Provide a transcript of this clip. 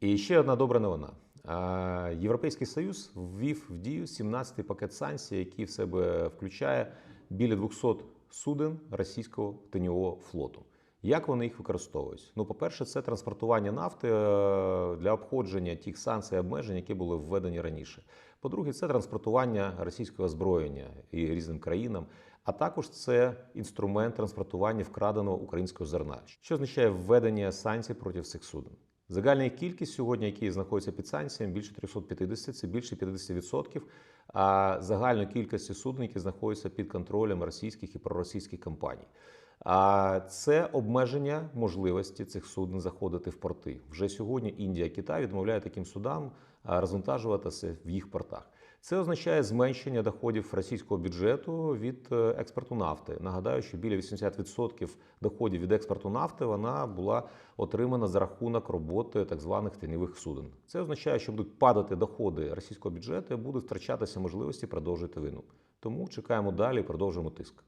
І ще одна добра новина. Європейський Союз ввів в дію 17-й пакет санкцій, який в себе включає біля 200 суден російського теньового флоту. Як вони їх використовують? Ну, по-перше, це транспортування нафти е, для обходження тих санкцій обмежень, які були введені раніше. По-друге, це транспортування російського озброєння і різним країнам, а також це інструмент транспортування вкраденого українського зерна, що означає введення санкцій проти цих суден. Загальна кількість сьогодні, які знаходяться під санкціями, більше 350, це більше 50%. А загальної кількості суден, які знаходяться під контролем російських і проросійських компаній. А це обмеження можливості цих суден заходити в порти. Вже сьогодні Індія, Китай відмовляють таким судам розвантажуватися в їх портах. Це означає зменшення доходів російського бюджету від е, експорту нафти. Нагадаю, що біля 80% доходів від експорту нафти вона була отримана за рахунок роботи так званих тіньових суден. Це означає, що будуть падати доходи російського бюджету, і будуть втрачатися можливості продовжити війну. Тому чекаємо далі і продовжуємо тиск.